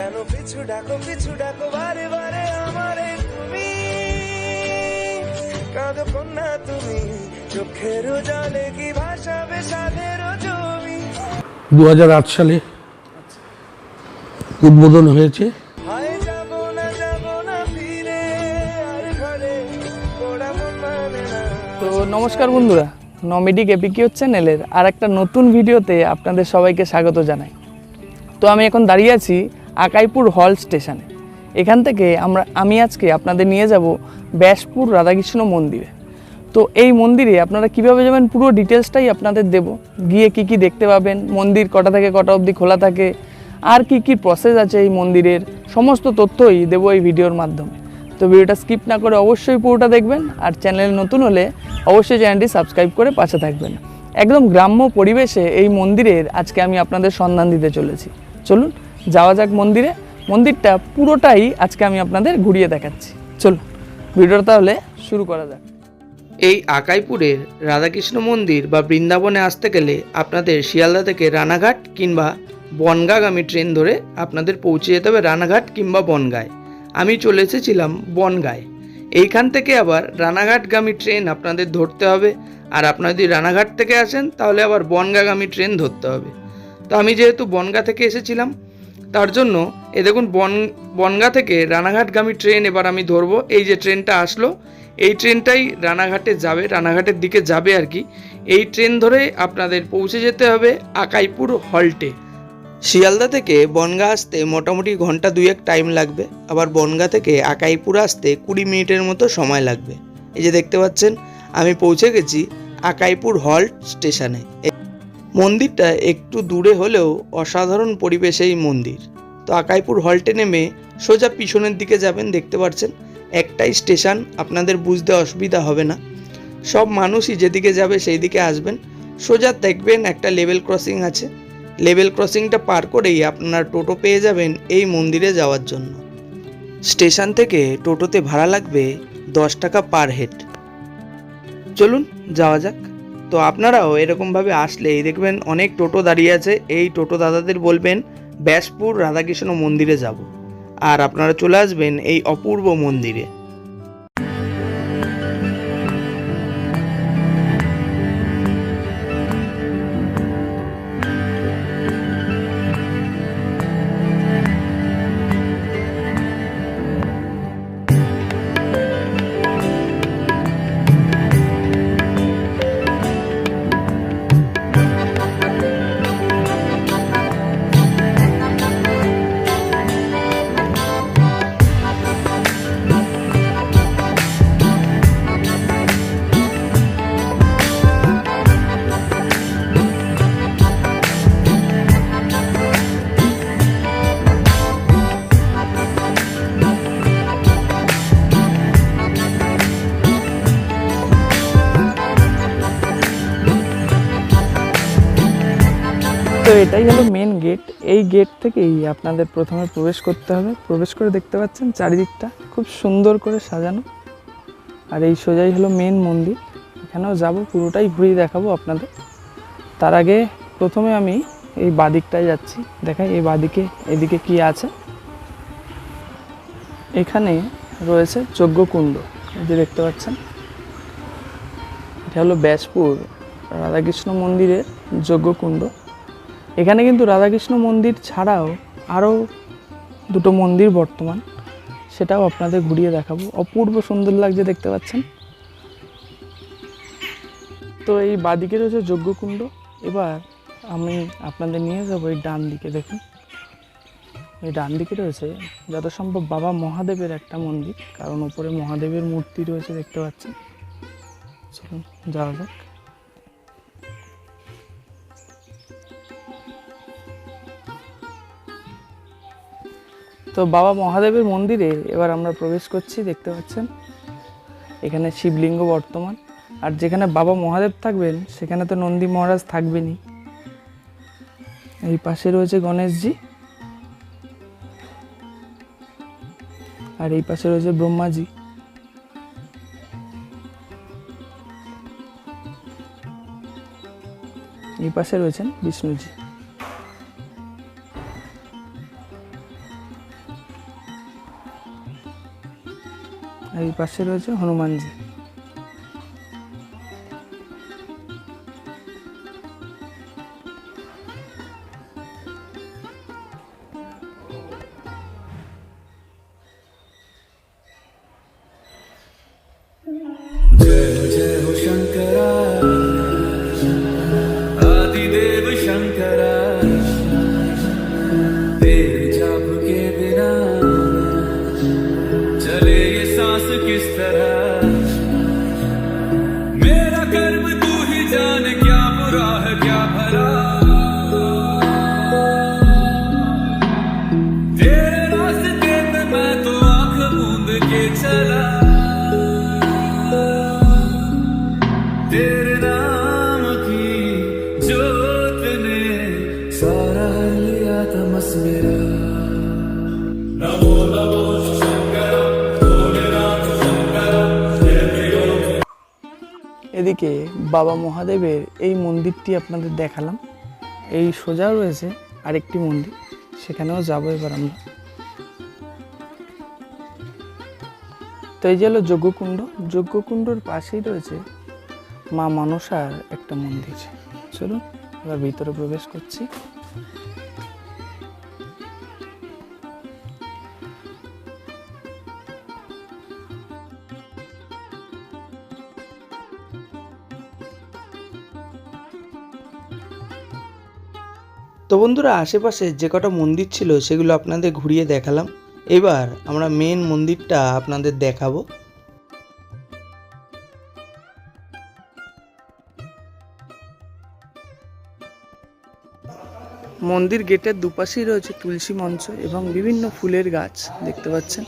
কেন পিছু ডাকো পিছু ডাকো বারে বারে আমারে তুমি। কাঁদো কন্যা তুমি চোখের জলে কি ভাসাবে সাধের জমি? দু সালে উদ্বোধন হয়েছে। হায় মন তো নমস্কার বন্ধুরা নমেডিক এপিকি হচ্ছে নেলের আর একটা নতুন ভিডিওতে আপনাদের সবাইকে স্বাগত জানাই। তো আমি এখন দাঁড়িয়ে আছি আকাইপুর হল স্টেশনে। এখান থেকে আমরা, আমি আজকে আপনাদের নিয়ে যাব ব্যাসপুর রাধাকৃষ্ণ মন্দিরে। তো এই মন্দিরে আপনারা কীভাবে যাবেন, পুরো ডিটেলসটাই আপনাদের দেব। গিয়ে কি কি দেখতে পাবেন, মন্দির কটা থেকে কটা অবধি খোলা থাকে, আর কি কি প্রসেস আছে এই মন্দিরের, সমস্ত তথ্যই দেবো এই ভিডিওর মাধ্যমে। তো ভিডিওটা স্কিপ না করে অবশ্যই পুরোটা দেখবেন, আর চ্যানেল নতুন হলে অবশ্যই চ্যানেলটি সাবস্ক্রাইব করে পাশে থাকবেন। একদম গ্রাম্য পরিবেশে এই মন্দিরের আজকে আমি আপনাদের সন্ধান দিতে চলেছি। চলুন যাওয়া যাক মন্দিরে। মন্দিরটা পুরোটাই আজকে আমি আপনাদের ঘুরিয়ে দেখাচ্ছি। চলুন, ভিডিওটা তাহলে শুরু করা যাক। এই আকাইপুরের রাধাকৃষ্ণ মন্দির বা বৃন্দাবনে আসতে গেলে আপনাদের শিয়ালদা থেকে রানাঘাট কিংবা বনগাগামী ট্রেন ধরে আপনাদের পৌঁছে যেতে হবে রানাঘাট কিংবা বনগায়। আমি চলে এসেছিলাম বনগায়। এইখান থেকে আবার রানাঘাটগামী ট্রেন আপনাদের ধরতে হবে। আর আপনারা যদি রানাঘাট থেকে আসেন, তাহলে আবার বনগাগামী ট্রেন ধরতে হবে। তো আমি যেহেতু বনগা থেকে এসেছিলাম তার জন্য, এ দেখুন, বন, বনগা থেকে রানাঘাটগামী ট্রেন এবার আমি ধরবো। এই যে ট্রেনটা আসলো, এই ট্রেনটাই রানাঘাটে যাবে, রানাঘাটের দিকে যাবে আর কি। এই ট্রেন ধরে আপনাদের পৌঁছে যেতে হবে আকাইপুর হল্টে। শিয়ালদা থেকে বনগা আসতে মোটামুটি ঘণ্টা দুয়েক টাইম লাগবে। আবার বনগা থেকে আকাইপুর আসতে কুড়ি মিনিটের মতো সময় লাগবে। এই যে দেখতে পাচ্ছেন, আমি পৌঁছে গেছি আকাইপুর হল্ট স্টেশনে। মন্দিরটা একটু দূরে হলেও অসাধারণ পরিবেশে এই মন্দির। তো আকাইপুর হল্টে নেমে সোজা পিছনের দিকে যাবেন, দেখতে পাচ্ছেন? একটাই স্টেশন, আপনাদের বুঝতে অসুবিধা হবে না। সব মানুষই যেদিকে যাবে সেই দিকে আসবেন। সোজা দেখবেন একটা লেভেল ক্রসিং আছে। লেভেল ক্রসিংটা পার করেই আপনারা টোটো পেয়ে যাবেন এই মন্দিরে যাওয়ার জন্য। স্টেশন থেকে টোটোতে ভাড়া লাগবে দশ টাকা পার হেড। চলুন, যাওয়া যাক। তো আপনারাও এরকমভাবে আসলেই দেখবেন অনেক টোটো দাঁড়িয়ে আছে, এই টোটো দাদাদের বলবেন, ব্যাসপুর রাধাকৃষ্ণ মন্দিরে যাব। আর আপনারা চলে আসবেন এই অপূর্ব মন্দিরে। তো এটাই হলো মেন গেট এই গেট থেকেই আপনাদের প্রথমে প্রবেশ করতে হবে। প্রবেশ করে দেখতে পাচ্ছেন চারিদিকটা খুব সুন্দর করে সাজানো। আর এই সোজাই হলো মেন মন্দির। এখানেও যাব, পুরোটাই ঘুরিয়ে দেখাবো আপনাদের। তার আগে প্রথমে আমি এই বাদিকটায় যাচ্ছি। দেখাই এই বাদিকে, এদিকে কি আছে। এখানে রয়েছে যজ্ঞকুণ্ড। যে দেখতে পাচ্ছেন। এটা হলো ব্যাসপুর রাধাকৃষ্ণ মন্দিরের যজ্ঞকুণ্ড। এখানে কিন্তু রাধাকৃষ্ণ মন্দির ছাড়াও আরও দুটো মন্দির বর্তমান, সেটাও আপনাদের ঘুরিয়ে দেখাবো। অপূর্ব সুন্দর লাগছে দেখতে পাচ্ছেন। তো এই বাদিকে রয়েছে যজ্ঞকুণ্ড। এবার আমি আপনাদের নিয়ে যাব এই ডান দিকে, দেখুন। এই ডান দিকে রয়েছে যত সম্ভব বাবা মহাদেবের একটা মন্দির, কারণ ওপরে মহাদেবের মূর্তি রয়েছে দেখতে পাচ্ছেন। চলুন যাওয়া যাক। তো বাবা মহাদেবের মন্দিরে এবার আমরা প্রবেশ করছি, দেখতে পাচ্ছেন? এখানে শিবলিঙ্গ বর্তমান। আর যেখানে বাবা মহাদেব থাকবেন, সেখানে তো নন্দী মহারাজ থাকবেনই। এই পাশে রয়েছে গণেশজি। আর এই পাশে রয়েছে ব্রহ্মাজি। এই পাশে রয়েছেন বিষ্ণুজি। এই পাশে রয়েছে হনুমানজি। এদিকে বাবা মহাদেবের এই মন্দিরটি আপনাদের দেখালাম। এই সোজা রয়েছে আরেকটি মন্দির, সেখানেও যাব এবার আমরা। তো এই যে হলো যজ্ঞকুণ্ড, যজ্ঞকুণ্ডর পাশেই রয়েছে মা মনসার একটা মন্দির। চলুন, এবার ভিতরে প্রবেশ করছি। তো বন্ধুরা, আশেপাশে যে কটা মন্দির ছিল সেগুলো আপনাদের ঘুরিয়ে দেখালাম। এবার আমরা মেন মন্দিরটা আপনাদের দেখাবো। মন্দির গেটের দুপাশেই রয়েছে তুলসী মঞ্চ এবং বিভিন্ন ফুলের গাছ, দেখতে পাচ্ছেন।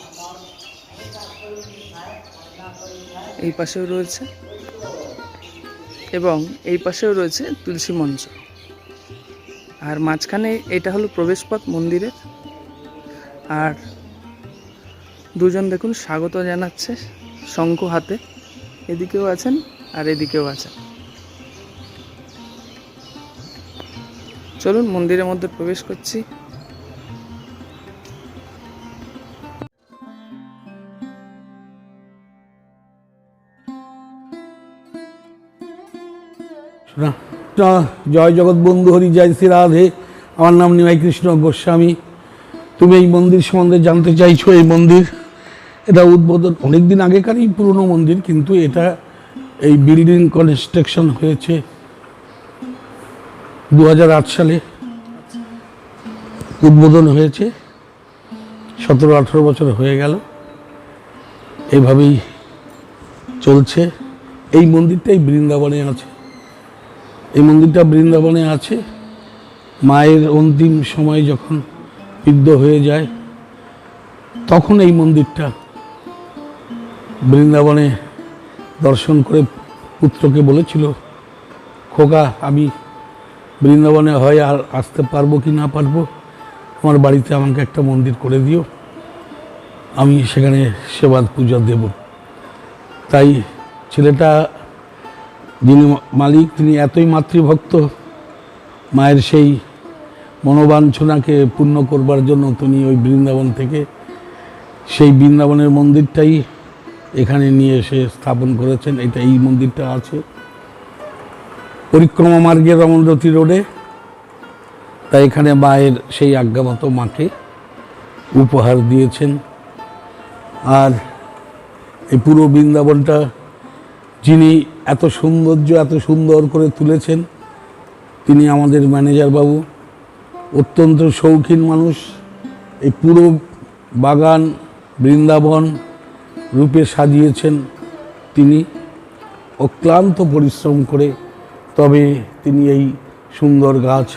এই পাশেও রয়েছে এবং এই পাশেও রয়েছে তুলসী মঞ্চ। আর মাঝখানে এটা হলো প্রবেশপথ মন্দিরের। আর দুজন দেখুন, স্বাগত জানাচ্ছে শঙ্খ হাতে। এদিকেও আছেন আর এদিকেও আছেন। চলুন, মন্দিরের মধ্যে প্রবেশ করছি। জয় জগৎ বন্ধু, হরি জয় শ্রী রাধে। আমার নাম নিমাই কৃষ্ণ গোস্বামী। তুমি এই মন্দির সম্বন্ধে জানতে চাইছো, এই মন্দির? এটা উদ্বোধন অনেক দিন আগেকারই পুরনো মন্দির, কিন্তু এটা এই বিল্ডিং কনস্ট্রাকশন হয়েছে দু হাজার আট সালে। উদ্বোধন হয়েছে, সতেরো আঠেরো বছর হয়ে গেল। এইভাবেই চলছে। এই মন্দিরটাই বৃন্দাবনে আছে। এই মন্দিরটা বৃন্দাবনে আছে। মায়ের অন্তিম সময় যখন বৃদ্ধ হয়ে যায়, তখন এই মন্দিরটা বৃন্দাবনে দর্শন করে পুত্রকে বলেছিল, খোকা, আমি বৃন্দাবনে হয় আর আসতে পারব কি না পারব, আমার বাড়িতে আমাকে একটা মন্দির করে দিও, আমি সেখানে সেবা পূজা দেব। তাই ছেলেটা, যিনি মালিক, তিনি এতই মাতৃভক্ত, মায়ের সেই মনোবাঞ্ছনাকে পূর্ণ করবার জন্য তিনি ওই বৃন্দাবন থেকে সেই বৃন্দাবনের মন্দিরটাই এখানে নিয়ে এসে স্থাপন করেছেন, এটা এই মন্দিরটা আছে। পরিক্রমা মার্গে রমণরতি রোডে। তাই এখানে মায়ের সেই আজ্ঞামতো মাকে উপহার দিয়েছেন। আর এই পুরো বৃন্দাবনটা যিনি এত সৌন্দর্য, এত সুন্দর করে তুলেছেন, তিনি আমাদের ম্যানেজার বাবু। অত্যন্ত শৌখিন মানুষ। এই পুরো বাগান, বৃন্দাবন রূপে সাজিয়েছেন তিনি অক্লান্ত পরিশ্রম করে তবে তিনি এই সুন্দর গাছ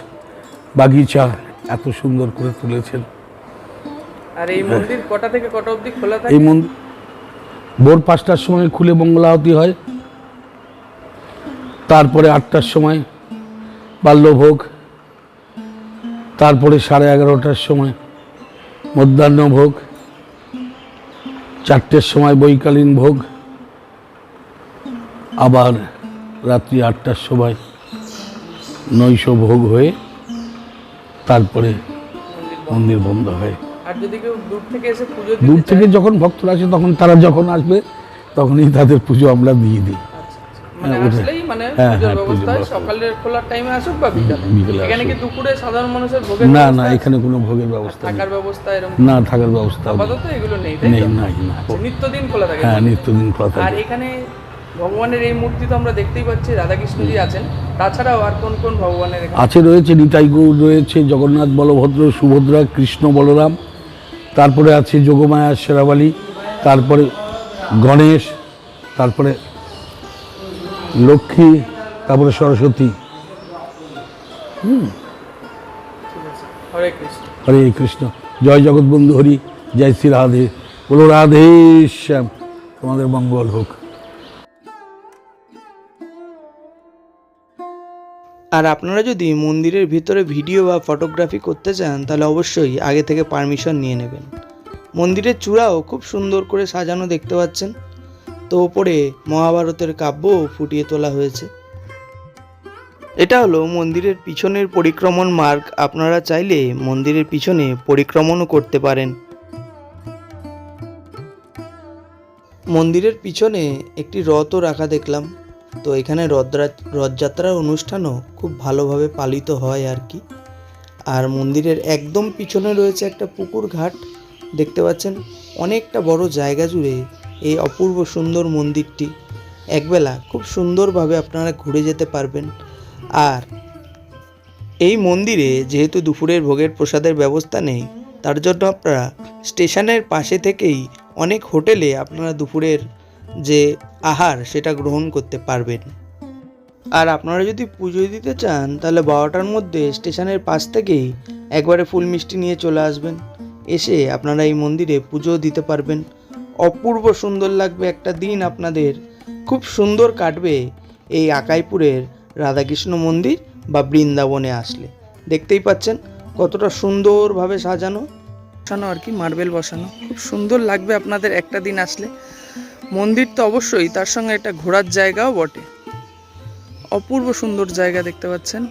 বাগিচা এত সুন্দর করে তুলেছেন। আর এই মন্দির কটা থেকে কটা অবধি খোলা থাকে? এই মন্দির ভোর পাঁচটার সময় খুলে মঙ্গলাহতি হয় তারপরে আটটার সময় বাল্যভোগ তারপরে সাড়ে এগারোটার সময় মধ্যাহ্ন ভোগ চারটের সময় বৈকালীন ভোগ আবার রাত্রি আটটার সময় নৈশ ভোগ হয়ে তারপরে মন্দির বন্ধ হয় দূর থেকে যখন ভক্তরা আসে তখন তারা যখন আসবে তখনই তাদের পুজো আমরা দিয়ে দিই। মানে হ্যাঁ, আসলেই মানে হ্যাঁ, পুজোর হ্যাঁ, ব্যবস্থা সকালের খোলার টাইমে আসুক বা বিকালে। এখানে কি দুপুরে সাধারণ মানুষের ভোগের না না? এখানে কোনো ভোগের ব্যবস্থা থাকার ব্যবস্থা এরকম না থাকার ব্যবস্থা আপাতত এগুলো নেই তাই নেই না আচ্ছা, নিত্যদিন খোলা থাকে। হ্যাঁ নিত্যদিন খোলা আর এখানে ভগবানের এই মূর্তি তো আমরা দেখতেই পাচ্ছি রাধাকৃষ্ণজি আছেন। তাছাড়াও আর কোন কোন ভগবানের আছে রয়েছে নিতাই গৌর রয়েছে জগন্নাথ বলভদ্র সুভদ্রা কৃষ্ণ বলরাম। তারপরে আছে যোগমায়া শেরাবালি তারপরে গণেশ তারপরে লক্ষ্মী তারপরে সরস্বতী। হরে কৃষ্ণ। হরে কৃষ্ণ। জয় জগৎবন্ধু হরি জয় শ্রী রাধে। বলো রাধে শ্যাম তোমাদের মঙ্গল হোক। আর আপনারা যদি মন্দিরের ভিতরে ভিডিও বা ফটোগ্রাফি করতে চান তাহলে অবশ্যই আগে থেকে পারমিশন নিয়ে নেবেন। মন্দিরের চূড়াও খুব সুন্দর করে সাজানো দেখতে পাচ্ছেন। তো ওপরে মহাভারতের কাব্য ফুটিয়ে তোলা হয়েছে। এটা হলো মন্দিরের পিছনের পরিক্রমণ মার্গ। আপনারা চাইলে মন্দিরের পিছনে পরিক্রমণও করতে পারেন। মন্দিরের পিছনে একটি রথও রাখা দেখলাম। তো এখানে রথরা, রথযাত্রার অনুষ্ঠানও খুব ভালোভাবে পালিত হয় আর কি। আর মন্দিরের একদম পিছনে রয়েছে একটা পুকুর ঘাট। দেখতে পাচ্ছেন, অনেকটা বড় জায়গা জুড়ে এই অপূর্ব সুন্দর মন্দিরটি একবেলা খুব সুন্দরভাবে আপনারা ঘুরে যেতে পারবেন। আর এই মন্দিরে যেহেতু দুপুরের ভোগের প্রসাদের ব্যবস্থা নেই, তার জন্য আপনারা স্টেশনের পাশে থেকেই অনেক হোটেলে আপনারা দুপুরের যে আহার সেটা গ্রহণ করতে পারবেন। আর আপনারা যদি পুজো দিতে চান, তাহলে বারোটার মধ্যে স্টেশনের পাশ থেকেই একবারে ফুল মিষ্টি নিয়ে চলে আসবেন। এসে আপনারা এই মন্দিরে পুজো দিতে পারবেন। অপূর্ব সুন্দর লাগবে একটা দিন আপনাদের। খুব সুন্দর কাটবে এই আকাইপুরের রাধাকৃষ্ণ মন্দির বা বৃন্দাবনে আসলে। দেখতেই পাচ্ছেন কতটা সুন্দরভাবে সাজানো। বসানো আর কি, মার্বেল বসানো। খুব সুন্দর লাগবে আপনাদের একটা দিন আসলে। মন্দির তো অবশ্যই, তার সঙ্গে একটা ঘোরার জায়গাও বটে। অপূর্ব সুন্দর জায়গা দেখতে পাচ্ছেন।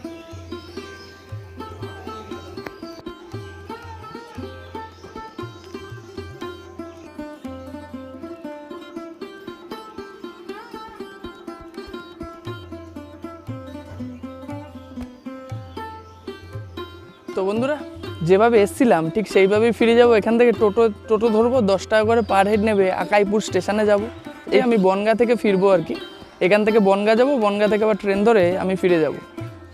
যেভাবে এসছিলাম, ঠিক সেইভাবেই ফিরে যাব। এখান থেকে টোটো টোটো ধরবো, দশ টাকা করে পার হেড নেবে, আকাইপুর স্টেশনে যাব। এই আমি বনগা থেকে ফিরবো আর কি। এখান থেকে বনগা যাব, বনগা থেকে আবার ট্রেন ধরে আমি ফিরে যাব।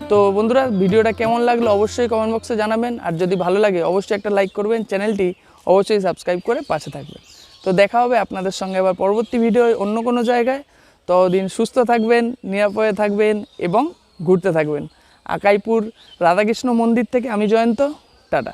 তো বন্ধুরা, ভিডিওটা কেমন লাগল অবশ্যই কমেন্ট বক্সে জানাবেন। আর যদি ভালো লাগে, অবশ্যই একটা লাইক করবেন। চ্যানেলটি অবশ্যই সাবস্ক্রাইব করে পাশে থাকবেন। তো দেখা হবে আপনাদের সঙ্গে আবার পরবর্তী ভিডিও অন্য কোনো জায়গায়। ততদিন সুস্থ থাকবেন, নিরাপদে থাকবেন এবং ঘুরতে থাকবেন। আকাইপুর রাধাকৃষ্ণ মন্দির থেকে আমি জয়ন্ত। টাটা